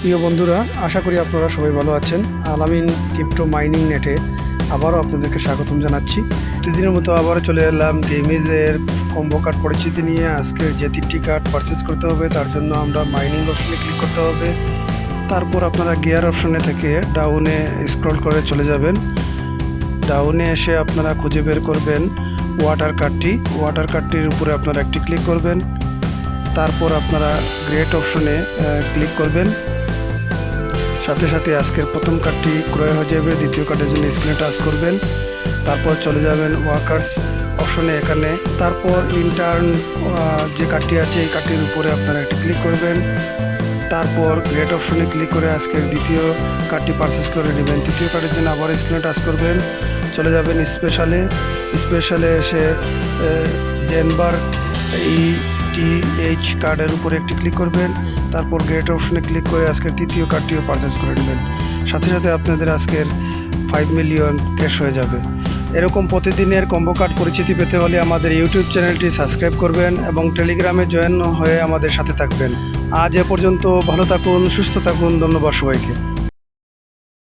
প্রিয় বন্ধুরা, আশা করি আপনারা সবাই ভালো আছেন। আলামিন ক্রিপ্টো মাইনিং নেটে আবারও আপনাদেরকে স্বাগতম জানাচ্ছি। দুদিনের মতো আবারও চলে এলাম গেমিজের কম্বো কার্ড পরিচিতি নিয়ে। আজকে যে তিনটি কার্ড পারচেস করতে হবে, তার জন্য আমরা মাইনিং অপশনে ক্লিক করতে হবে। তারপর আপনারা গিয়ার অপশনে থেকে ডাউনে স্ক্রল করে চলে যাবেন। ডাউনে এসে আপনারা খুঁজে বের করবেন ওয়াটার কার্ডটি ওয়াটার কার্ডটির উপরে আপনারা একটি ক্লিক করবেন। তারপর আপনারা গ্রেট অপশনে ক্লিক করবেন। সাথে সাথে আজকের প্রথম কার্ডটি ক্রয় হয়ে যাবে, দ্বিতীয় কার্ডের জন্য স্ক্রিনে টাচ করবেন। তারপর চলে যাবেন ওয়ার্কার্স অপশনে এখানে। তারপর ইন্টার্ন যে কার্ডটি আছে, এই কার্ডটির উপরে আপনারা একটি ক্লিক করবেন। তারপর গ্রেট অপশনে ক্লিক করে আজকের দ্বিতীয় কার্ডটি পারচেস করে নেবেন। তৃতীয় কার্ডের জন্য আবার স্ক্রিনে টাচ করবেন। চলে যাবেন স্পেশালে স্পেশালে এসে ডেনবার ই টি এইচ কার্ডের উপরে একটি ক্লিক করবেন, তারপর গ্রেট অপশনে ক্লিক করে আজকের তৃতীয় কার্ডটিও পারচেস করে নেবেন। সাথে সাথে আপনাদের আজকের ফাইভ মিলিয়ন ক্যাশ হয়ে যাবে। এরকম প্রতিদিনের কম্বো কার্ড পরিচিতি পেতে হলে আমাদের ইউটিউব চ্যানেলটি সাবস্ক্রাইব করবেন এবং টেলিগ্রামে জয়েন হয়ে আমাদের সাথে থাকবেন। আজ এ পর্যন্ত ভালো থাকুন, সুস্থ থাকুন, ধন্যবাদ সবাইকে।